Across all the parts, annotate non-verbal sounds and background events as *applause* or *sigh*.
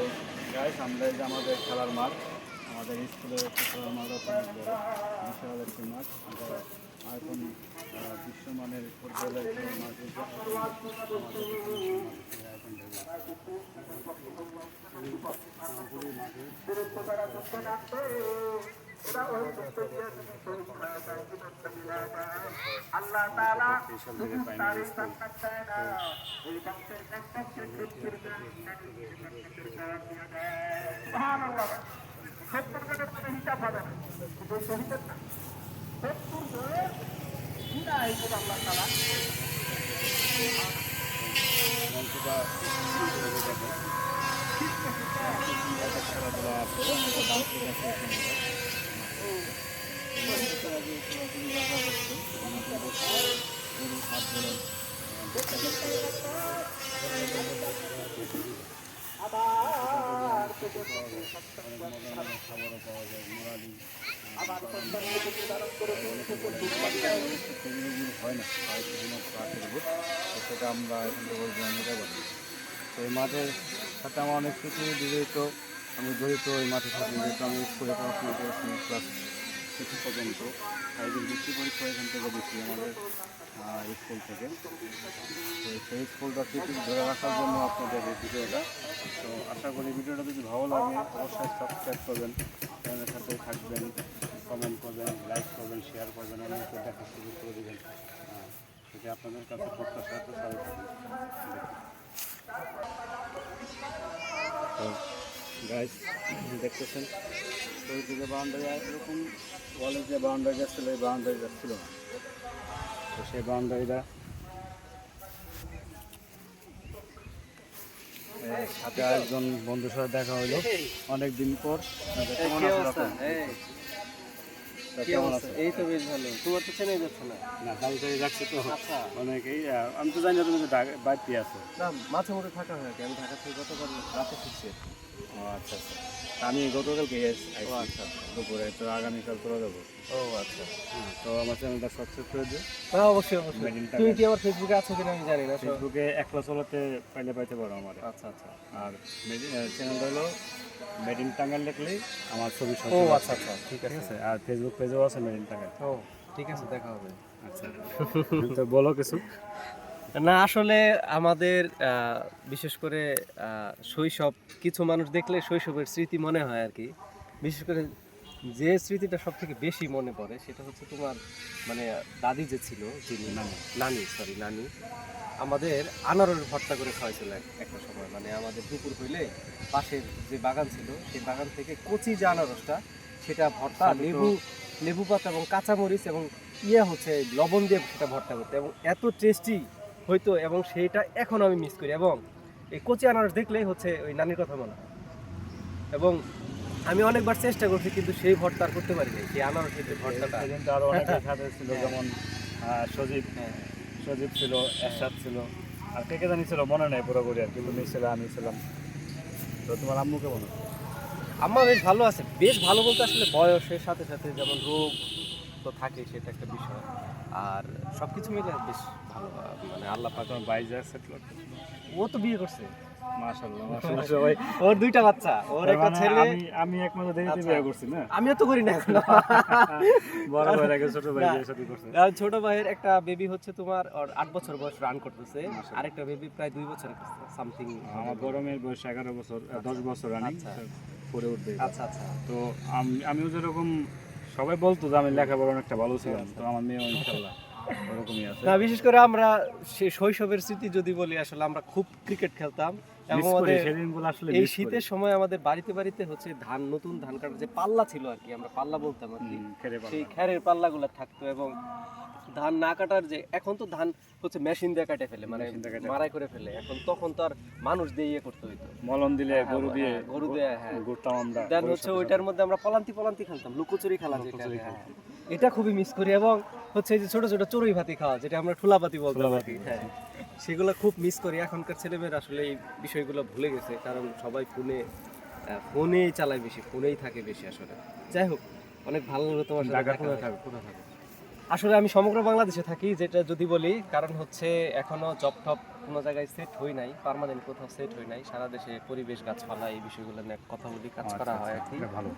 তো গাইস আমরা যে আমাদের খেলার মাঠ আমাদের স্কুলের একটি খেলার মাঠ আছে বিশাল একটি মাঠ আমরা এখন বিশ্বমানের ফুটবলের খেলার মাঠ এখানে আয়োজন হয়েছে। বিশাল দিকে প্রাইমারি স্কুল মঞ্চটা লেগে যাবে একটা খেলাধুলা প্রধানত বাচ্চাদের কাছে এখানে হয়। মঞ্চটা আগে খেলাধুলা রাখা হচ্ছে। আমাদের বসে গরু হাত ধরে, আহ, মজা খাবারও পাওয়া যায় মোরালি সেগুলো হয় না হয় সেটা আমরা তো এই মাঠের সাথে আমার অনেক স্মৃতি বিজড়িত আমি জড়িত এই মাঠের সাথে যেহেতু আমি স্কুলে পড়াশোনা করেছি ক্লাস সিক্স পর্যন্ত একদিন বৃত্তি পরীক্ষা এখান থেকে দিচ্ছি আমাদের স্কুল থেকে। তো সেই স্কুলটা স্মৃতি ধরে রাখার জন্য আপনাদের এই ভিডিওটা। তো আশা করি ভিডিওটা যদি ভালো লাগে, অবশ্যই সাবস্ক্রাইব করবেন চ্যানেলের সাথে থাকবেন কমেন্ট করবেন লাইক করবেন শেয়ার করবেন অন্যকে দেখার সুযোগ করে দেবেন। সেটা আপনাদের কাছে প্রত্যাশা, তো সবাই থাকবে দেখতেছেন? ওই দিকে বাউন্ডারি এরকম ওয়ালের যে বাউন্ডারি এই বাউন্ডারি না। তো সেই বাউন্ডারিটা সাথে একজন বন্ধুর সাথে দেখা হলো অনেক দিন পর। এই তো বেশ ভালো। তোমার তো চেনাই যাচ্ছে না? যাচ্ছি তো আচ্ছা। অনেকেই আমি তো জানি না তুমি বাড়িতে আছো। না মাঝে মধ্যে থাকা হয় আমি ঢাকা থেকে গতকাল রাতে ফিরছি আচ্ছা আচ্ছা। আমি গতকালকে ও আচ্ছা। দুপুরে তো আগামীকাল চলে যাব ও আচ্ছা। হ্যাঁ, তো আমার চ্যানেলটা সাবস্ক্রাইব করে দিও। হ্যাঁ অবশ্যই অবশ্যই। তুমি কি আমার ফেসবুকে আছো কিনা আমি জানি না ফেসবুকে একলা চলাতে পাইলে পাইতে পারো আমার। আচ্ছা আচ্ছা। আর চ্যানেলটা হলো মেড ইন টাঙ্গাল লিখলেই আমার ছবি ও আচ্ছা আচ্ছা ঠিক আছে। আর ফেসবুক পেজও আছে মেড ইন টাঙ্গাল ও ঠিক আছে দেখা হবে। আচ্ছা। *laughs* তো বলো কিছু। না আসলে আমাদের বিশেষ করে শৈশব কিছু মানুষ দেখলে শৈশবের স্মৃতি মনে হয় আর কি। বিশেষ করে যে স্মৃতিটা সব থেকে বেশি মনে পড়ে সেটা হচ্ছে তোমার মানে দাদি যে ছিল যিনি নানি। নানি সরি নানি আমাদের আনারস ভর্তা করে খাওয়াইছিল এক- একটা সময়। মানে আমাদের দুপুর হইলে পাশের যে বাগান ছিল সেই বাগান থেকে কচি যে আনারসটা সেটা ভর্তা লেবু লেবু পাতা এবং কাঁচামরিচ এবং ইয়ে হচ্ছে লবণ দিয়ে সেটা ভর্তা করতে। এবং এত টেস্টি হইতো এবং সেইটা এখন আমি মিস করি। এবং এই কচি আনারস দেখলেই হচ্ছে ওই নানির কথা মনে হয়। এবং আমি অনেকবার চেষ্টা করছি কিন্তু সেই ভর্তা আর করতে পারিনি সেই আনারসের যে ভর্তাটা সেদিন তো আরও অনেকের *laughs* সাথে ছিল হ্যাঁ। যেমন সজীব সজীব ছিল এরশাদ ছিল। আর কে কে জানি ছিল মনে নেই পুরোপুরি আর কিন্তু ছিল আমি ছিলাম। তো তোমার আম্মু কেমন আম্মা বেশ ভালো আছে। বেশ ভালো বলতে আসলে বয়সের সাথে সাথে যেমন রোগ তো থাকে সেটা একটা বিষয়। আর সব কিছু মিলে বেশ মানে আল্লাহ পাক করতে ও তো বিয়ে করছে মাশাল্লাহ *laughs* মাশাল্লাহ সবাই ওর দুইটা বাচ্চা ওর একটা মানে ছেলে আমি দেরিতে আচ্ছা। বিয়ে করছি না আমিও তো করি না এখনও *laughs* বড় ভাইয়ের আগে ছোট। করছে ভাইয়ের একটা বেবি হচ্ছে তোমার ওর বছর বয়স রান করতেছে। আরেকটা বেবি প্রায় দুই বছর সামথিং আমার মেয়ের বয়স এগারো বছর আহ, দশ বছর রানিং। পরে উঠবে আচ্ছা আচ্ছা তো আম- আমিও যেরকম সবাই বলতো যে আমি লেখাপড়া অনেকটা ভালো ছিলাম। তো আমার মেয়ে ইনশাল্লাহ ওরকমই আছে না বিশেষ করে আমরা শৈশবের স্মৃতি যদি বলি আসলে আমরা খুব ক্রিকেট খেলতাম এবং আমাদের এই শীতের সময় আমাদের বাড়িতে বাড়িতে হচ্ছে ধান নতুন ধান কাটার যে পাল্লা ছিল আর কি আমরা পাল্লা বলতাম আর কি। সেই খ্যারের পাল্লাগুলো থাকতো এবং ধান না কাটার যে এখন তো ধান হচ্ছে মেশিন দিয়ে কাটে ফেলে মানে। মারাই করে ফেলে এখন তখন তো আর মানুষ দিয়ে ইয়ে করতে হইতো মলম দিলে হ্যাঁ, গরু দিয়ে হ্যাঁ, গরু দিয়ে, হ্যাঁ। ঘুরতাম আমরা দেন হচ্ছে ওইটার মধ্যে আমরা পলান্তি পলান্তি খেলতাম লুকোচুরি খেলা যেটা হ্যাঁ। এটা খুবই মিস করি এবং হচ্ছে এই যে ছোট ছোট চড়ুই ভাতি খাওয়া যেটা আমরা ঠুলাপাতি বলতাম আর কি হ্যাঁ। সেগুলো খুব মিস করি। এখনকার ছেলেমেয়েরা আসলে এই বিষয়গুলো ভুলে গেছে কারণ সবাই ফোনে ফোনেই চালায় বেশি ফোনেই থাকে বেশি আসলে। যাই হোক অনেক ভালো লাগল তোমার সাথে আসলে আমি সমগ্র বাংলাদেশে থাকি যেটা যদি বলি কারণ হচ্ছে এখনও জব টপ কোনো জায়গায় সেট হই নাই পার্মানেন্ট কোথাও সেট হই নাই। সারা দেশে পরিবেশ গাছপালা এই বিষয়গুলো নিয়ে কথা বলি কাজ করা হয় আর কি। ভালো।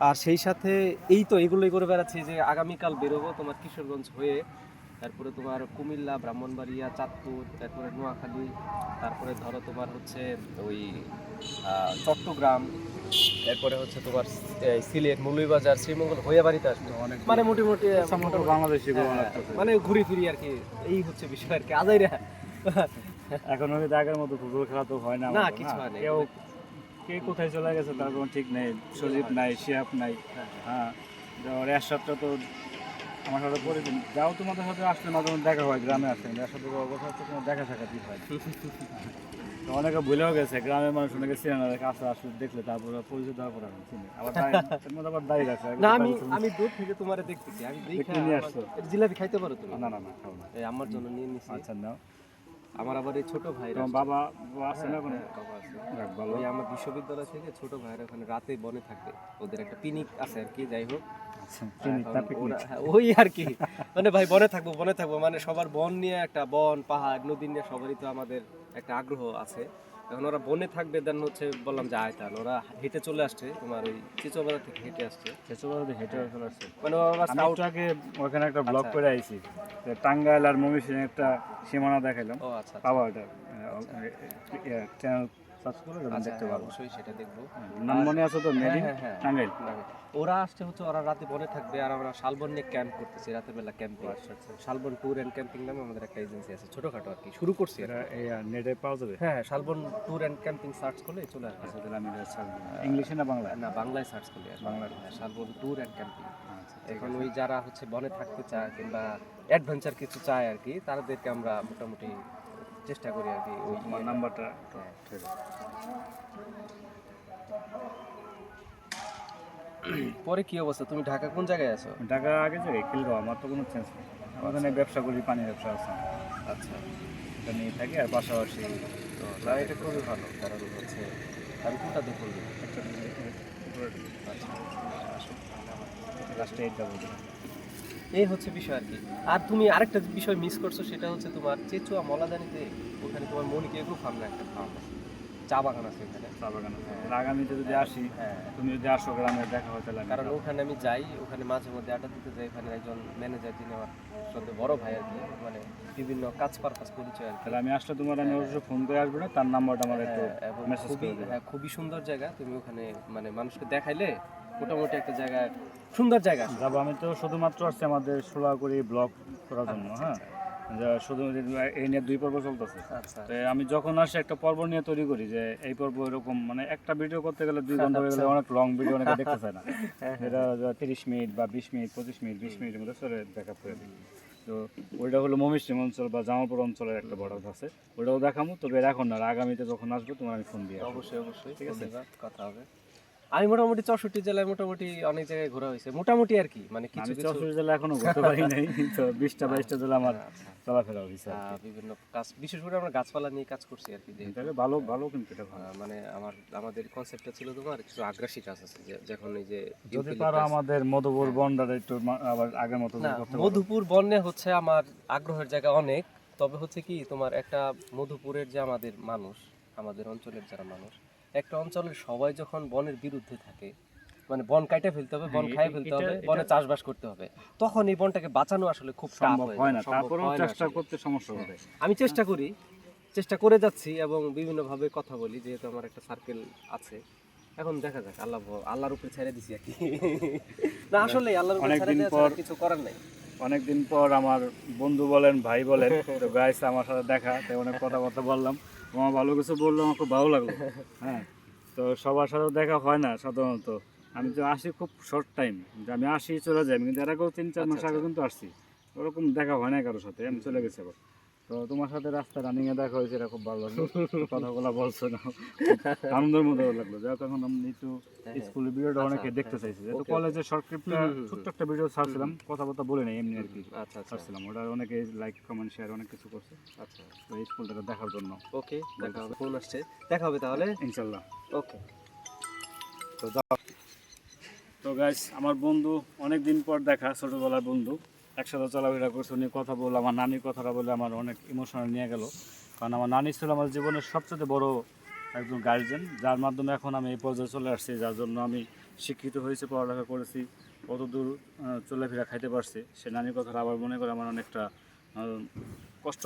আর সেই সাথে এই তো এগুলোই করে বেড়াচ্ছি যে আগামীকাল বেরোবো তোমার কিশোরগঞ্জ হয়ে তারপরে তোমার কুমিল্লা ব্রাহ্মণবাড়িয়া চাঁদপুর তারপরে নোয়াখালী তারপরে ধরো তোমার হচ্ছে ওই চট্টগ্রাম এরপরে হচ্ছে তোমার সিলেট মৌলভীবাজার শ্রীমঙ্গল হয়ে বাড়িতে আসবে। অনেক মানে মোটামুটি সমগ্র বাংলাদেশে হ্যাঁ, মানে ঘুরি ফিরি আর কি এই হচ্ছে বিষয় আর কি আজাইরা। এখন ওই আগের মতো ফুটবল খেলা তো হয় না না কিছু হ্যাঁ। না কে কোথায় চলে গেছে তার কোনো ঠিক নেই সজীব নাই শিয়াপ নাই। হ্যাঁ রেশাদটা তো আমার সাথে পরিচিত যাও তোমাদের সাথে আসলে মাঝে মধ্যে দেখা হয় গ্রামে আসলে। রেশাদের অবস্থা তো কোনো দেখা সাক্ষাৎ হয় তো অনেকে ভুলেও গেছে গ্রামের মানুষ অনেকে চিনে না কাছে আসলে দেখলে তারপরে পরিচিত হওয়ার পর এখন চিনে আবার এর মধ্যে আবার দাঁড়িয়ে না আমি আমি দূর থেকে তোমারে দেখতেছি। আমি দেখে দেখে নিয়ে আসছো? জিলাপি খাইতে পারো তুমি? না না না খাও না। এই আমার জন্য নিয়ে নিছি। আচ্ছা নাও। আমার আবার এই ছোট ভাই বাবা আছে না কোনো বাবা আছে। ভালো ওই আমার বিশ্ববিদ্যালয় থেকে ছোট ভাইয়ের ওখানে রাতে বনে থাকে। ওদের একটা পিকনিক আছে আর কি যাই হোক। আচ্ছা, হ্যাঁ, ওই আর কি। মানে ভাই বনে থাকব বনে থাকব। মানে সবার বন নিয়ে একটা বন পাহাড় নদী নিয়ে সবারই তো আমাদের একটা আগ্রহ আছে। এখন ওরা বনে থাকবে দেন হচ্ছে বললাম যে আয় তাহলে। ওরা হেঁটে চলে আসছে তোমার ওই চিচোবাজার থেকে হেঁটে আসছে। শেষবারে হেঁটে চলে আসছে। মানে ওরা স্কাউট আগে ওখানে একটা ব্লগ আচ্ছা। করে আইছি টাঙ্গাইল আর মমিসিং একটা সীমানা দেখাইলাম। ও আচ্ছা আচ্ছা। পাওয়া ওটা। চ্যানেল সার্চ করে যখন আচ্ছা দেখতে হ্যাঁ, পারব অবশ্যই সেটা দেখব। নাম মনে আছে তো মেডি হ্যাঁ, হ্যাঁ, টাঙ্গাইল ওরা আসছে হচ্ছে ওরা রাতে বনে থাকবে আর আমরা শালবন নিয়ে ক্যাম্প করতেছি রাতের বেলা ক্যাম্পে আচ্ছা আচ্ছা। শালবন ট্যুর অ্যান্ড ক্যাম্পিং নামে আমাদের একটা এজেন্সি আছে ছোটখাটো আর কি শুরু করছি আর এটা কি। এই নেটে পাওয়া যাবে? হ্যাঁ Shalban tour and camping search করলে চলে আসবে। আমি এটা সার্চ দিই ইংলিশে না বাংলা না বাংলায় সার্চ করলে শালবন ট্যুর অ্যান্ড ক্যাম্পিং এখন ওই যারা হচ্ছে বনে থাকতে চায় কিংবা অ্যাডভেঞ্চার কিছু চায় আর কি তাদেরকে আমরা মোটামুটি চেষ্টা করি আর কি ওই তোমার নাম্বারটা হ্যাঁ। ঠিক আছে পরে কি অবস্থা? তুমি ঢাকা কোন জায়গায় আছো? ঢাকা আগে যাবে কিলগাঁও আমার তো কোনো চেঞ্জ নেই। আমার এখানে ব্যবসা করি পানি ব্যবসা আছে। আচ্ছা। এটা নিয়ে থাকি আর পাশাপাশি তো না এটা খুবই ভালো। কারণ হচ্ছে আমি কোনটা একটা আচ্ছা। লাস্টে এইটা বলব এই হচ্ছে বিষয় আর কি। আর তুমি আরেকটা বিষয় মিস করছ সেটা হচ্ছে তোমার চেচুয়া মলাদানিতে ওখানে তোমার মনিকে এগ্রো ফার্ম না একটা ফার্ম আছে চা বাগান আছে ওখানে। চা বাগান আছে। আগামীতে যদি আসি হ্যাঁ। তুমি যদি আসো গ্রামে দেখা হয় তাহলে আমি কারণ ওখানে আমি যাই ওখানে মাঝে মধ্যে আড্ডা দিতে যাই ওখানে একজন ম্যানেজার যিনি আমার সত্যি বড় ভাই আর কি মানে বিভিন্ন কাজ পারপাস পরিচয় আর তাহলে আমি আসলে তোমার আমি অবশ্যই ফোন করে আসব না তার নাম্বারটা আমার একটু হ্যাঁ, মেসেজ খুবই করে হ্যাঁ খুবই সুন্দর জায়গা। তুমি ওখানে মানে মানুষকে দেখাইলে মোটামুটি একটা জায়গা সুন্দর জায়গা যাব আমি তো শুধুমাত্র আসছি আমাদের সোলাগুড়ি ব্লগ করার জন্য হ্যাঁ? যা শুধু এই নিয়ে দুই পর্ব চলতেছে। আচ্ছা তো আমি যখন আসি একটা পর্ব নিয়ে তৈরি করি যে এই পর্ব এরকম মানে একটা ভিডিও করতে গেলে দুই ঘণ্টা হয়ে গেলে অনেক লং ভিডিও অনেকে দেখতে চায় না। *laughs* যেটা তিরিশ মিনিট বা বিশ মিনিট পঁচিশ মিনিট বিশ মিনিটের মধ্যে চলে দেখা করে দিই তো ওইটা হলো মমিশ্রিম অঞ্চল বা জামালপুর অঞ্চলের একটা বড় আছে। ওটাও দেখামো তবে এখন না আর আগামীতে যখন আসব তোমার আমি ফোন দিয়ে অবশ্যই অবশ্যই। ঠিক আছে। কথা হবে। আমি মোটামুটি চৌষট্টি জেলায় মোটামুটি অনেক জায়গায় ঘোরা হয়েছে। মোটামুটি আর কি মানে কিছু চৌষট্টি জেলা এখনও ঘুরতে পারি নাই তো বিশটা বাইশটা জেলা আমার আচ্ছা, চলাফেরা হয়েছে বিভিন্ন কাজ বিশেষ করে আমরা গাছপালা নিয়ে কাজ করছি আর কি। ভালো ভালো কিন্তু এটা মানে আমার আমাদের কনসেপ্টটা ছিল তোমার কিছু আগ্রাসী কাজ আছে যে- যখন এই যে যদি পারো আমাদের মধুপুর বন্ডারে একটু আবার আগের মতো। মধুপুর বন্যে হচ্ছে আমার আগ্রহের জায়গা অনেক তবে হচ্ছে কি তোমার একটা মধুপুরের যে আমাদের মানুষ আমাদের অঞ্চলের যারা মানুষ একটা অঞ্চলের সবাই যখন বনের বিরুদ্ধে থাকে মানে বন কাইটে ফেলতে হবে বন হ্যাঁ, খাই ফেলতে হবে বনে চাষবাস করতে হবে। তখন এই বনটাকে বাঁচানো আসলে খুব সম্ভব হয় না। তারপরেও চেষ্টা করতে সমস্যা হবে। আমি চেষ্টা করি চেষ্টা করে যাচ্ছি এবং বিভিন্নভাবে কথা বলি যেহেতু আমার একটা সার্কেল আছে। এখন দেখা যাক আল্লাহ আল্লাহর উপরে ছেড়ে দিছি আর কি। না আসলে আল্লাহর উপরে ছেড়ে দেওয়া কিছু করার নাই। অনেকদিন পর আমার বন্ধু বলেন ভাই বলেন *laughs* তো গাইস আমার সাথে দেখা তাই অনেক কথাবার্তা বললাম। আমার ভালো কিছু বলল আমার খুব ভালো লাগল। হ্যাঁ তো সবার সাথে দেখা হয় না সাধারণত। আমি তো আসি খুব শর্ট টাইম যে আমি আসি চলে যাই। কিন্তু এর আগেও তিন চার মাস আচ্ছা, আগে কিন্তু আসছি। ওরকম দেখা হয় না কারোর সাথে আমি চলে গেছি আবার। তো তোমার সাথে রাস্তা রানিং এ দেখা হয়েছে এটা খুব ভালো লাগল। কথাগুলো বলছো না। আনন্দের মধ্যে লাগল। যাই হোক এখন আমি একটু স্কুলের ভিডিওটা অনেকে দেখতে চাইছে। যেহেতু কলেজে শর্ট ক্লিপটা। ছোট্ট একটা ভিডিও ছাড়ছিলাম কথাবার্তা বলে নেই এমনি আর কি আচ্ছা আচ্ছা। ছাড়ছিলাম। ওটা অনেকে লাইক কমেন্ট শেয়ার অনেক কিছু করছে। আচ্ছা। তো এই স্কুলটা দেখার জন্য। ওকে দেখা হবে ফোন আসছে। দেখা হবে তাহলে? ইনশাল্লাহ। ওকে। তো যাও। তো গাইস আমার বন্ধু অনেক দিন পর দেখা ছোটবেলার বন্ধু। একসাথে চলাফেরা করছে, উনি কথা বলল, আমার নানির কথাটা বলে আমার অনেক ইমোশনাল নিয়ে গেল। কারণ আমার নানি ছিল আমার জীবনের সবচেয়ে বড় একজন গার্জেন যার মাধ্যমে এখন আমি এই পর্যায়ে চলে আসছি, যার জন্য আমি শিক্ষিত হয়েছি, পড়ালেখা করেছি কত দূর চলাফেরা খাইতে পারছি। সে নানির কথা আবার মনে করে আমার অনেকটা কষ্ট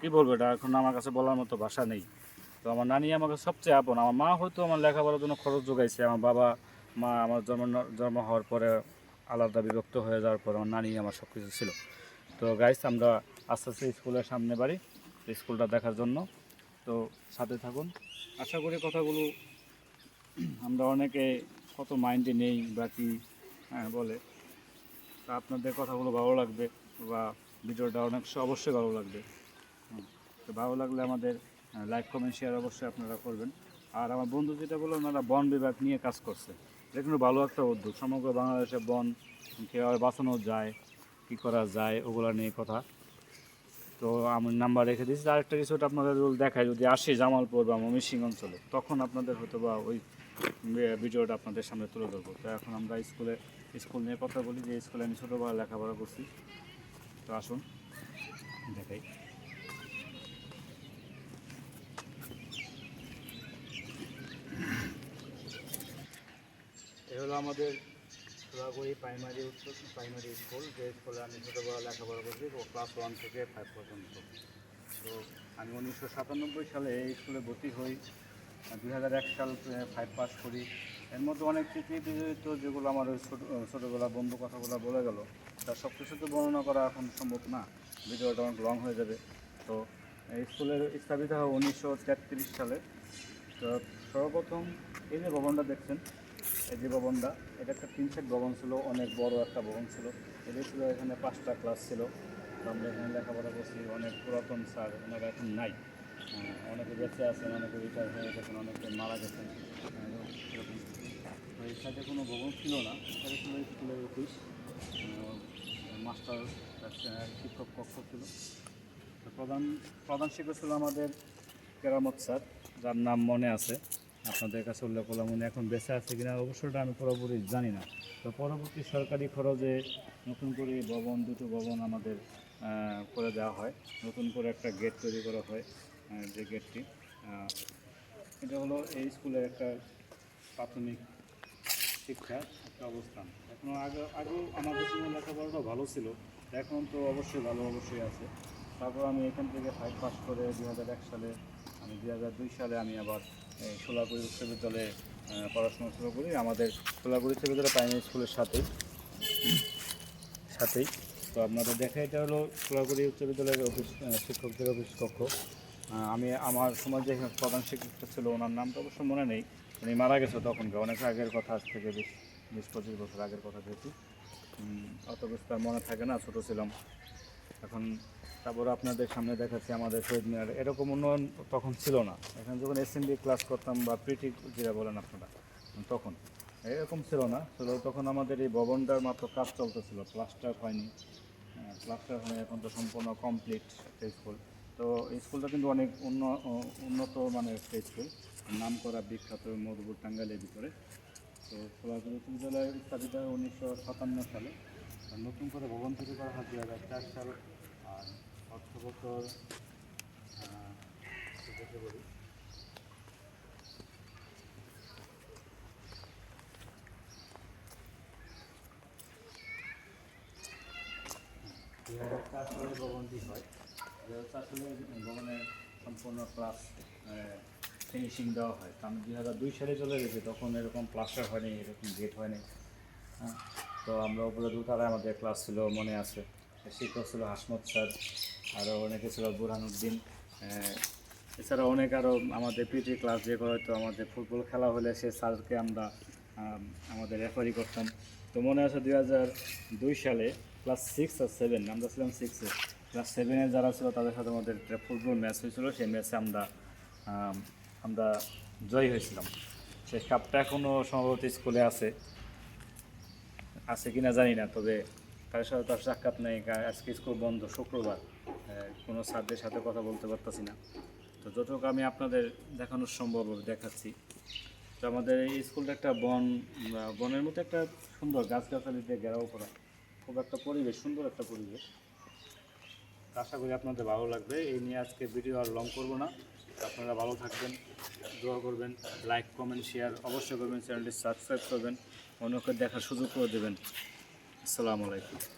কী বলব এটা? এখন আমার কাছে বলার মতো ভাষা নেই। তো আমার নানি আমাকে সবচেয়ে আপন। আমার মা হয়তো আমার লেখাপড়ার জন্য খরচ যোগাইছে আমার বাবা, মা আমার জন্ম জন্ম হওয়ার পরে আলাদা বিভক্ত হয়ে যাওয়ার পর আমার নানি আমার সব কিছু ছিল। তো গাইস আমরা আস্তে আস্তে স্কুলের সামনে বাড়ি। স্কুলটা দেখার জন্য। তো সাথে থাকুন। আশা করি কথাগুলো আমরা অনেকে কত মাইন্ডে নেই বা কি হ্যাঁ বলে। তা আপনাদের কথাগুলো ভালো লাগবে বা ভিডিওটা অনেক অবশ্যই ভালো লাগবে। তো ভালো লাগলে আমাদের লাইক কমেন্ট শেয়ার অবশ্যই আপনারা করবেন। আর আমার বন্ধু যেটা বলল, ওনারা বন বিভাগ নিয়ে কাজ করছে। এটা কিন্তু ভালো একটা উদ্যোগ, সমগ্র বাংলাদেশে বন কীভাবে বাঁচানো যায়, কী করা যায়, ওগুলো নিয়ে কথা। তো আমি নাম্বার রেখে দিয়েছি। আরেকটা ওটা আপনাদের দেখায় যদি আসে জামালপুর বা ময়মনসিংহ অঞ্চলে, তখন আপনাদের হয়তো বা ওই ভিডিওটা আপনাদের সামনে তুলে ধরবো। তো এখন আমরা স্কুলে, স্কুল নিয়ে কথা বলি, যে স্কুলে আমি ছোটোবেলা লেখাপড়া করছি। তো আসুন, দেখাই। হলো আমাদের সোলাগুড়ি প্রাইমারি উচ্চ প্রাইমারি স্কুল যে স্কুলে আমি ছোটোবেলা লেখাপড়া করছি ক্লাস ওয়ান থেকে ফাইভ পর্যন্ত। তো আমি উনিশশো সাতানব্বই সালে এই স্কুলে ভর্তি হই। দুই হাজার এক সাল ফাইভ পাস করি। এর মধ্যে অনেক স্মৃতি তো যেগুলো আমার ওই ছোটো, ছোটোবেলা বন্ধু কথাগুলো বলে গেল। তার সব কিছু তো বর্ণনা করা এখন সম্ভব না। ভিডিওটা অনেক লং হয়ে যাবে। তো এই স্কুলের স্থাপিত হয় উনিশশো তেত্রিশ সালে। তো সর্বপ্রথম, এই যে ভবনটা দেখছেন এই যে ভবনটা, এটা একটা তিন সেট ভবন ছিল, অনেক বড় একটা ভবন ছিল। এটা ছিল এখানে পাঁচটা ক্লাস ছিল। আমরা এখানে লেখাপড়া করছি, অনেক পুরাতন স্যার ওনারা এখন নাই। অনেকে বেঁচে আছেন, অনেকে রিটায়ার হয়ে গেছেন, অনেকে মারা গেছেন। তো এর সাথে কোনো ভবন ছিল না এখানে ছিল স্কুলের অফিস মাস্টার শিক্ষক কক্ষ ছিল। প্রধান প্রধান শিক্ষক ছিল আমাদের কেরামত স্যার যার নাম মনে আছে। আপনাদের কাছে উল্লেখ করলাম উনি এখন বেঁচে আছে কিনা, অবশ্যটা আমি পুরোপুরি জানি না। তো পরবর্তী সরকারি খরচে নতুন করে ভবন, দুটো ভবন আমাদের করে দেওয়া হয়। নতুন করে একটা গেট তৈরি করা হয় যে গেটটি। এটা হলো এই স্কুলের একটা প্রাথমিক শিক্ষা, একটা অবস্থান। এখন আগে, আগেও আমাদের সময় লেখাপড়াটা ভালো ছিল। এখন তো অবশ্যই ভালো, অবশ্যই আছে। তারপর আমি এখান থেকে ফাইভ পাস করে দুই হাজার এক সালে, আমি দুই হাজার দুই সালে আমি আবার সোলাপুরি উচ্চ বিদ্যালয়ে পড়াশোনা শুরু করি। আমাদের সোলাগুড়ি উচ্চ বিদ্যালয় প্রাইমারি স্কুলের সাথেই। সাথেই। তো আপনাদের দেখা, এটা হলো সোলাগুড়ি উচ্চ বিদ্যালয়ের অফিস শিক্ষকদের অফিস কক্ষ। আমি, আমার সময় যে প্রধান শিক্ষকটা ছিল, ওনার নামটা অবশ্য মনে নেই। উনি মারা গেছে তখনকার, অনেক আগের কথা, আজ থেকে বিশ বিশ, পঁচিশ বছর আগের কথা যেহেতু অত বিস্তার মনে থাকে না, ছোটো ছিলাম। এখন তারপরে আপনাদের সামনে দেখাচ্ছি আমাদের শহীদ মিনার। এরকম উন্নয়ন তখন ছিল না। এখন যখন এসএমবি ক্লাস করতাম বা প্রিটি যেটা বলেন আপনারা, তখন। এরকম ছিল না। ছিল তখন আমাদের এই ভবনটার মাত্র কাজ চলতেছিল। প্লাস্টার হয়নি। প্লাস্টার হয়নি। এখন তো সম্পূর্ণ কমপ্লিট একটা স্কুল তো স্কুলটা কিন্তু অনেক উন্ন- উন্নত মানের একটা স্কুল নাম করা বিখ্যাত মধুপুর টাঙ্গাইলের ভিতরে। তো সোলাপুর উচ্চ বিদ্যালয় স্থাপিত হয় উনিশশো সাতান্ন সালে। নতুন করে ভবন তৈরি করা হয় দু হাজার চার সাল বছর বলি। দুই হাজার চার ভবনটি হয়। দুই হাজার চার সালে ভবনের সম্পূর্ণ ক্লাস ফিনিশিং দেওয়া হয়। আমি দুই হাজার দুই সালে চলে গেছি, তখন এরকম প্লাস্টার হয়নি, এরকম গেট হয়নি। হ্যাঁ তো আমরা উপরে দুতলায় আমাদের ক্লাস ছিল, মনে আছে। শিক্ষক ছিল হাসমত স্যার। আরও অনেকে ছিল বুরহানুদ্দিন। এছাড়া অনেক আরও আমাদের পিটি ক্লাস যে হতো আমাদের ফুটবল খেলা হলে সে স্যারকে আমরা আমাদের রেফারি করতাম। তো মনে আছে দুই হাজার দুই সালে ক্লাস সিক্স আর সেভেন আমরা ছিলাম সিক্সে ক্লাস সেভেনে যারা ছিল তাদের সাথে আমাদের একটা ফুটবল ম্যাচ হয়েছিল, সেই ম্যাচে আমরা আমরা জয়ী হয়েছিলাম। সেই কাপটা এখনও সম্ভবত স্কুলে আছে। আছে কিনা জানি না, তবে তার সাথে তার সাক্ষাৎ নেই, আজকে স্কুল বন্ধ, শুক্রবার। কোনো স্যারদের সাথে কথা বলতে পারতাছি না। তো যতটুকু আমি আপনাদের দেখানো সম্ভব দেখাচ্ছি, তো আমাদের এই স্কুলটা একটা বন বনের মতো একটা সুন্দর গাছগাছালি দিয়ে ঘেরাও করা। খুব একটা পরিবেশ, সুন্দর একটা পরিবেশ। আশা করি আপনাদের ভালো লাগবে। এই নিয়ে আজকে ভিডিও আর লং করব না। আপনারা ভালো থাকবেন, দোয়া করবেন লাইক কমেন্ট শেয়ার অবশ্যই করবেন চ্যানেলটি সাবস্ক্রাইব করবেন, অন্যকে দেখার সুযোগ করে দেবেন। আসসালামু আলাইকুম।